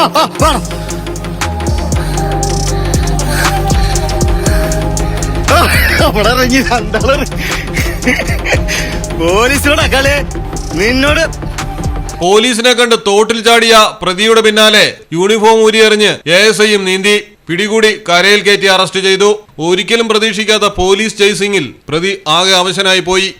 വേണം അവിടെ ഇറങ്ങി രണ്ടാൾ പോലീസിനോട് അക്കാലേ നിന്നോട് പോലീസിനെ കണ്ട് തോട്ടിൽ ചാടിയ പ്രതിയുടെ പിന്നാലെ യൂണിഫോം ഊരിയെറിഞ്ഞ് എ എസ് ഐയും നീന്തി പിടികൂടി കരയിൽ കയറ്റി അറസ്റ്റ് ചെയ്തു. ഒരിക്കലും പ്രതീക്ഷിക്കാത്ത പോലീസ് ചേസിംഗിൽ പ്രതി ആകെ അവശനായി പോയി.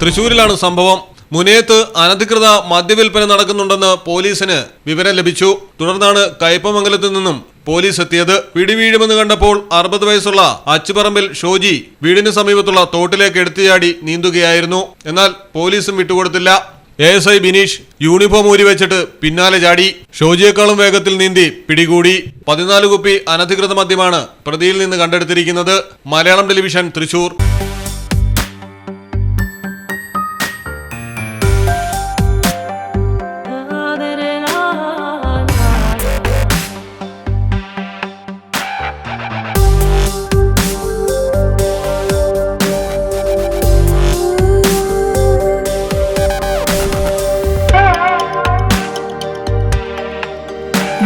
തൃശൂരിലാണ് സംഭവം. മുനയത്ത് അനധികൃത മദ്യവിൽപ്പന നടക്കുന്നുണ്ടെന്ന് പോലീസിന് വിവരം ലഭിച്ചു. തുടർന്നാണ് കയ്പമംഗലത്ത് നിന്നും പോലീസ് എത്തിയത്. പിടിവീഴുമെന്ന് കണ്ടപ്പോൾ അറുപത് വയസ്സുള്ള അച്ചുപറമ്പിൽ ഷോജി വീടിന് സമീപത്തുള്ള തോട്ടിലേക്ക് എടുത്തുചാടി നീന്തുകയായിരുന്നു. എന്നാൽ പോലീസും വിട്ടുകൊടുത്തില്ല. A S I Bineesh uniform ഊരി വെച്ചിട്ട് പിന്നാലെ ചാടി. ഷോജിയേക്കാളും വേഗത്തിൽ നീന്തി പിടികൂടി. പതിനാല് കുപ്പി അനധികൃത മദ്യമാണ് പ്രതിയിൽ നിന്ന് കണ്ടെടുത്തിരിക്കുന്നത്. Malayalam television Thrissur.